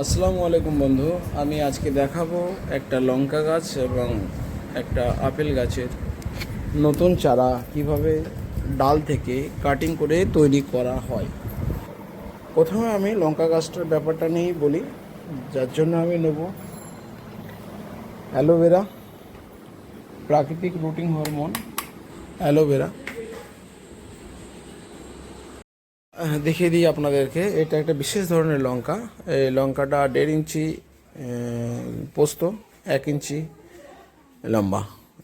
আসসালামু আলাইকুম বন্ধু, আমি আজকে দেখাবো একটা লঙ্কা গাছ এবং একটা আপেল গাছের নতুন চারা কীভাবে ডাল থেকে কাটিং করে তৈরি করা হয়। প্রথমে আমি লঙ্কা গাছটার ব্যাপারটা নিয়েই বলি, যার জন্য আমি নেব অ্যালোভেরা, প্রাকৃতিক রুটিং হরমোন অ্যালোভেরা হ্যাঁ, দেখিয়ে দিই আপনাদেরকে। এটা একটা বিশেষ ধরনের লঙ্কা। এই লঙ্কাটা দেড় ইঞ্চি পোস্ত, এক ইঞ্চি লম্বা।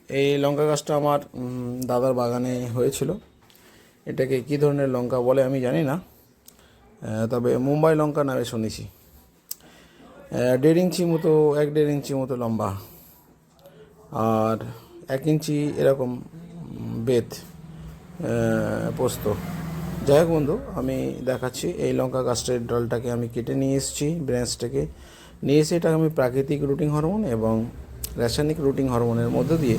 এই লঙ্কা গাছটা আমার দাদার বাগানে হয়েছিল। এটাকে কী ধরনের লঙ্কা বলে আমি জানি না। তবে মুম্বাই লঙ্কা নামে শুনেছি। দেড় ইঞ্চি মতো, এক দেড় ইঞ্চি মতো লম্বা। আর এক ইঞ্চি এরকম বেত পোস্ত। যাই হোক বন্ধু, আমি দেখাচ্ছি এই লঙ্কা গাছটার ডালটাকে আমি কেটে নিয়ে এসেছি ব্রাঞ্চটাকে নিয়ে এসে এটাকে আমি প্রাকৃতিক রুটিং হরমোন এবং রাসায়নিক রুটিং হরমোনের মধ্য দিয়ে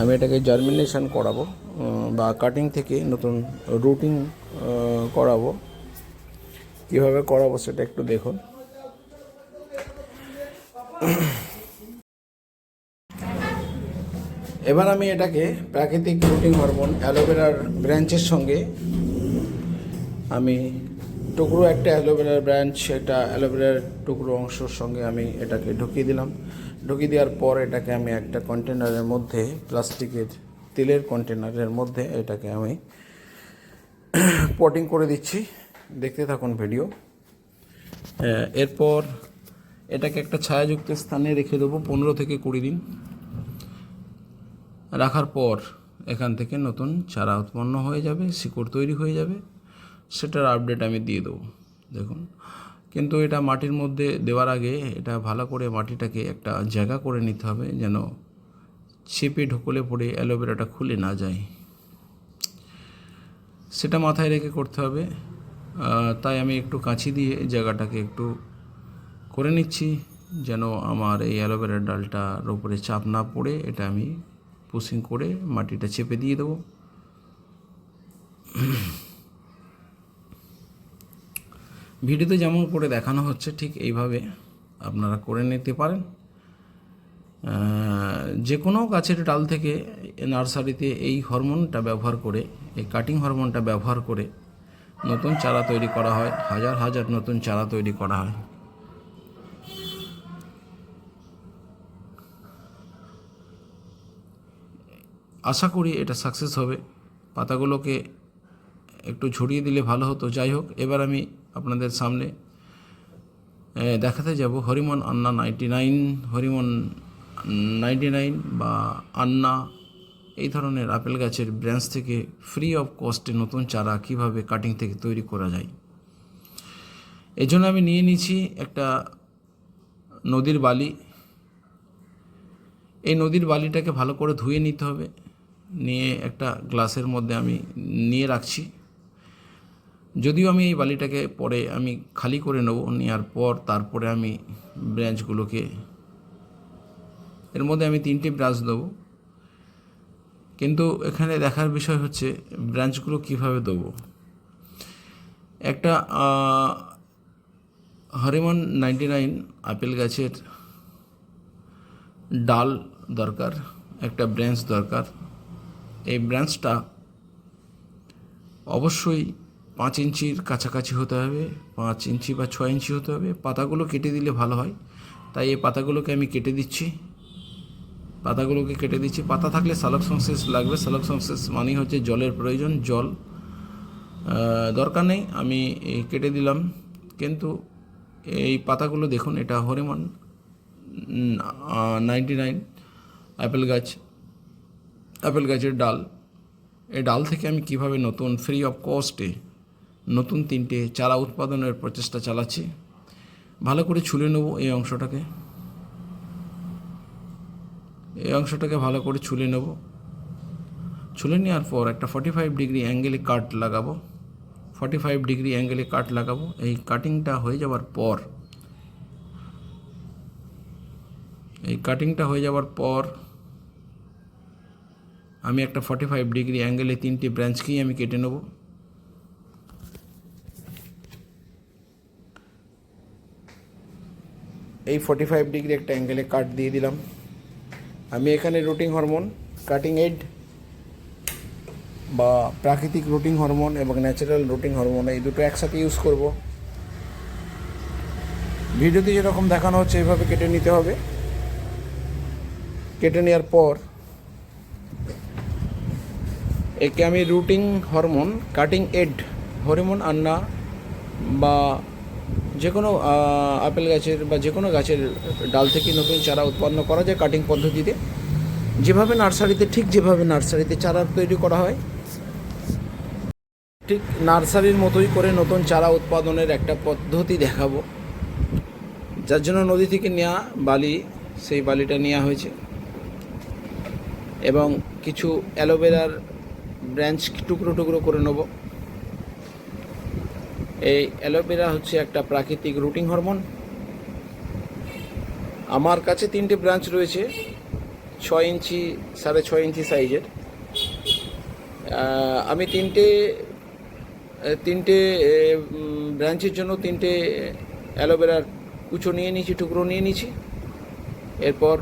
আমি এটাকে জার্মিনেশন করাবো বা কাটিং থেকে নতুন রুটিং করাবো। কীভাবে করাবো সেটা একটু দেখুন। এবার আমি এটাকে প্রাকৃতিক রুটিং হরমোন অ্যালোভেরার ব্রাঞ্চের সঙ্গে আমি টুকরো একটা অ্যালোভেরার ব্রাঞ্চ এটা অ্যালোভেরার টুকরো অংশের সঙ্গে আমি এটাকে ঢুকিয়ে দিলাম। ঢুকিয়ে দেওয়ার পর এটাকে আমি একটা কন্টেনারের মধ্যে, প্লাস্টিকের তেলের কন্টেনারের মধ্যে এটাকে আমি পটিং করে দিচ্ছি। দেখতে থাকুন ভিডিও। এরপর এটাকে একটা ছায়াযুক্ত স্থানে রেখে দেবো পনেরো থেকে কুড়ি দিন। রাখার পর এখান থেকে নতুন চারা উৎপন্ন হয়ে যাবে, শিকড় তৈরি হয়ে যাবে। সেটার আপডেট আমি দিয়ে দেবো। দেখুন। কিন্তু এটা মাটির মধ্যে দেওয়ার আগে এটা ভালো করে মাটিটাকে একটা জায়গা করে নিতে হবে যেন চেপে ঢুকলে পড়ে অ্যালোভেরাটা খুলে না যায়। সেটা মাথায় রেখে করতে হবে। তাই আমি একটু কাঁচি দিয়ে জায়গাটাকে একটু করে নিচ্ছি যেন আমার এই অ্যালোভেরার ডালটার উপরে চাপ না পড়ে। এটা আমি পুশিং করে মাটিটা চেপে দিয়ে দেবো। ভিডিওতে যেমন করে দেখানো হচ্ছে, ঠিক এইভাবে আপনারা করে নিতে পারেন। যে কোনো গাছের ডাল থেকে নার্সারিতে এই হরমোনটা ব্যবহার করে, এই কাটিং হরমোনটা ব্যবহার করে নতুন চারা তৈরি করা হয়, হাজার হাজার নতুন চারা তৈরি করা হয়। আশা করি এটা সাকসেস হবে। পাতাগুলোকে একটু ঝরিয়ে দিলে ভালো হতো। যাই হোক, এবার আমি আপনাদের সামনে। দেখাতে যাব Hariman Anna ninety nine, Hariman ninety nine বা আন্না, এই ধরনের আপেল গাছের ব্রাঞ্চ থেকে ফ্রি অফ কস্টে নতুন চারা কীভাবে কাটিং থেকে তৈরি করা যায়। এই জন্য আমি নিয়ে নিয়েছি একটা নদীর বালি। এই নদীর বালিটাকে ভালো করে ধুয়ে নিতে হবে। নিয়ে একটা গ্লাসের মধ্যে আমি নিয়ে রাখছি। যদিও আমি এই বালিটাকে পরে আমি খালি করে নেব, নেওয়ার পর তারপরে আমি ব্রাঞ্চগুলোকে, এর মধ্যে আমি তিনটে ব্রাঞ্চ দেবো। কিন্তু এখানে দেখার বিষয় হচ্ছে ব্রাঞ্চগুলো কীভাবে দেবো? একটা হরিমন নাইনটি নাইন আপেল গাছের ডাল দরকার, একটা ব্রাঞ্চ দরকার। এই ব্রাঞ্চটা অবশ্যই পাঁচ ইঞ্চির কাছাকাছি হতে হবে, পাঁচ ইঞ্চি বা ছয় ইঞ্চি হতে হবে। পাতাগুলো কেটে দিলে ভালো হয়। তাই এই পাতাগুলোকে আমি কেটে দিচ্ছি। পাতাগুলোকে কেটে দিচ্ছি। পাতা থাকলে সালক সংশ্লেষ লাগবে। সালক সংশ্লেষ মানেই হচ্ছে জলের প্রয়োজন, জল। দরকার নেই, আমি কেটে দিলাম। কিন্তু এই পাতাগুলো দেখুন, এটা হরিমন নাইনটি নাইন অ্যাপেল গাছ, অ্যাপেল গাছের ডাল। এই ডাল থেকে আমি কীভাবে নতুন ফ্রি অফ কস্টে নতুন তিনটে চারা উৎপাদনের প্রচেষ্টা চালাচ্ছি। ভালো করে ছুলে নেব এই অংশটাকে। এই অংশটাকে ভালো করে ছুলে নেব। ছুলে নেওয়ার পর একটা ফর্টি ফাইভ ডিগ্রি অ্যাঙ্গেলে কাট লাগাবো। ফর্টি ফাইভ ডিগ্রি অ্যাঙ্গেলে কাট লাগাবো। এই কাটিংটা হয়ে যাওয়ার পর, এই কাটিংটা হয়ে যাওয়ার পর আমি একটা ফর্টি ফাইভ ডিগ্রি অ্যাঙ্গেলে তিনটি ব্রাঞ্চকেই আমি কেটে নেব। এই ফর্টি ফাইভ ডিগ্রি একটা অ্যাঙ্গেলে কাট দিয়ে দিলাম। আমি এখানে রুটিং হরমোন কাটিং এড বা প্রাকৃতিক রুটিং হরমোন এবং ন্যাচারাল রুটিং হরমোন এই দুটো একসাথে ইউজ করব। ভিডিওতে যেরকম দেখানো হচ্ছে এইভাবে কেটে নিতে হবে। কেটে নেওয়ার পর একে আমি rooting hormone cutting aid hormone আন্না বা যে কোনো আপেল গাছের বা যে কোনো গাছের ডাল থেকে নতুন চারা উৎপন্ন করা যায় কাটিং পদ্ধতিতে। যেভাবে নার্সারিতে, ঠিক যেভাবে নার্সারিতে চারা তৈরি করা হয়, ঠিক নার্সারির মতোই করে নতুন চারা উৎপাদনের একটা পদ্ধতি দেখাবো। যার জন্য নদী থেকে নেওয়া বালি, সেই বালিটা নেওয়া হয়েছে। এবং কিছু অ্যালোভেরার ব্রাঞ্চ টুকরো টুকরো করে নেব। এই অ্যালোভেরা হচ্ছে একটা প্রাকৃতিক রুটিং হরমোন। আমার কাছে তিনটে ব্রাঞ্চ রয়েছে, ছয় ইঞ্চি, সাড়ে ছয় ইঞ্চি সাইজের। আমি তিনটে তিনটে ব্রাঞ্চের জন্য তিনটে অ্যালোভেরার কুচো নিয়ে নিয়েছি, টুকরো নিয়ে নিয়েছি। এরপর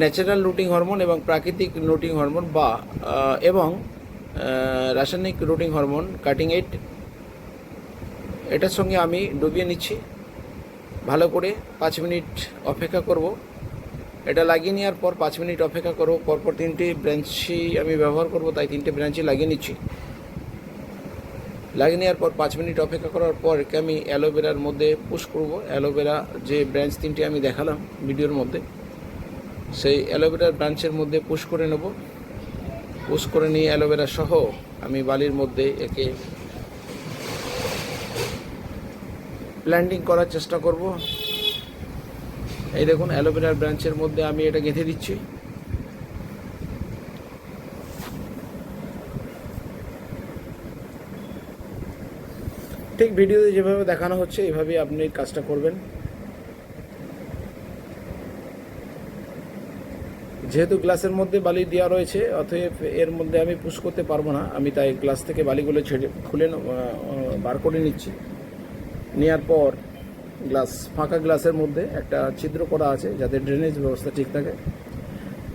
ন্যাচারাল রুটিং হরমোন এবং প্রাকৃতিক রুটিং হরমোন বা এবং রাসায়নিক রুটিং হরমোন, কাটিং এইট এটার সঙ্গে আমি ডুবিয়ে নিচ্ছি। ভালো করে পাঁচ মিনিট অপেক্ষা করব। এটা লাগিয়ে নেওয়ার পর পাঁচ মিনিট অপেক্ষা করব। পরপর তিনটে ব্রাঞ্চই আমি ব্যবহার করব, তাই তিনটে ব্রাঞ্চই লাগিয়ে নিচ্ছি। লাগিয়ে নেওয়ার পর পাঁচ মিনিট অপেক্ষা করার পর একে আমি অ্যালোভেরার মধ্যে পুশ করব। অ্যালোভেরা যে ব্রাঞ্চ তিনটি আমি দেখালাম ভিডিওর মধ্যে, সেই অ্যালোভেরার ব্রাঞ্চের মধ্যে পুশ করে নেব। পুশ করে নিয়ে অ্যালোভেরা সহ আমি বালির মধ্যে একে প্ল্যান্টিং করার চেষ্টা করব। এই দেখুন, অ্যালোভেরার ব্রাঞ্চের মধ্যে আমি এটা গেঁথে দিচ্ছি। ঠিক ভিডিওতে যেভাবে দেখানো হচ্ছে, এইভাবেই আপনি কাজটা করবেন। যেহেতু গ্লাসের মধ্যে বালি দেওয়া রয়েছে, অতএব এর মধ্যে আমি পুশ করতে পারব না। আমি তাই গ্লাস থেকে বালিগুলো ছেড়ে, খুলে বার করে নিচ্ছি। নেওয়ার পর গ্লাস, ফাঁকা গ্লাসের মধ্যে একটা ছিদ্র করা আছে যাতে ড্রেনেজ ব্যবস্থা ঠিক থাকে।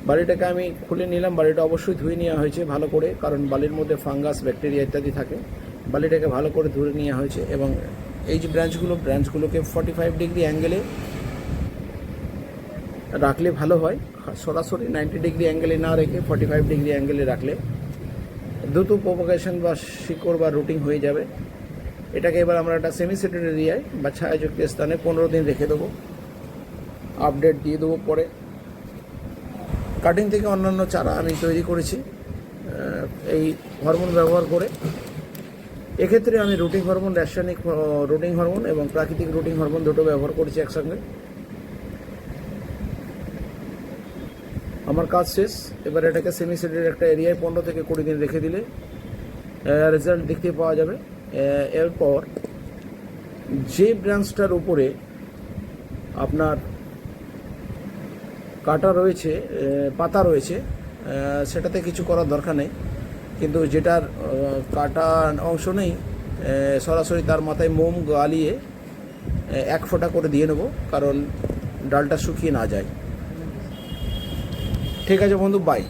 বাড়িটাকে আমি খুলে নিলাম। বাড়িটা অবশ্যই ধুয়ে নেওয়া হয়েছে ভালো করে, কারণ বালির মধ্যে ফাঙ্গাস, ব্যাকটেরিয়া ইত্যাদি থাকে। বালিটাকে ভালো করে ধুয়ে নেওয়া হয়েছে এবং এই যে ব্রাঞ্চগুলো, ব্রাঞ্চগুলোকে ফর্টি ফাইভ ডিগ্রি অ্যাঙ্গেলে রাখলে ভালো হয়। সরাসরি নাইনটি ডিগ্রি অ্যাঙ্গেলে না রেখে ফর্টি ফাইভ ডিগ্রি অ্যাঙ্গেলে রাখলে দ্রুত প্রোপোগেশন বা শিকড় বা রুটিং হয়ে যাবে। এটাকে এবার আমরা একটা সেমি সেটেড এরিয়ায় বা ছায়াযুক্ত স্থানে পনেরো দিন রেখে দেবো। আপডেট দিয়ে দেবো পরে। কাটিং থেকে অন্যান্য চারা আমি তৈরি করেছি এই হরমোন ব্যবহার করে। এক্ষেত্রে আমি রুটিং হরমোন রাসায়নিক রুটিং হরমোন এবং প্রাকৃতিক রুটিং হরমোন দুটো ব্যবহার করেছি একসঙ্গে। আমার কাজ শেষ। এবার এটাকে সেমি সেটের একটা এরিয়ায় পনেরো থেকে কুড়ি দিন রেখে দিলে রেজাল্ট দেখতে পাওয়া যাবে। এরপর যে ব্রাঞ্চটার উপরে আপনার কাটা রয়েছে পাতা রয়েছে সেটাতে কিছু করার দরকার নেই। কিন্তু যেটার কাটা অংশ নেই সরাসরি তার মাথায় মোম গালিয়ে এক ফোঁটা করে দিয়ে নেব, কারণ ডালটা শুকিয়ে না যায়। ঠিক আছে বন্ধু বাই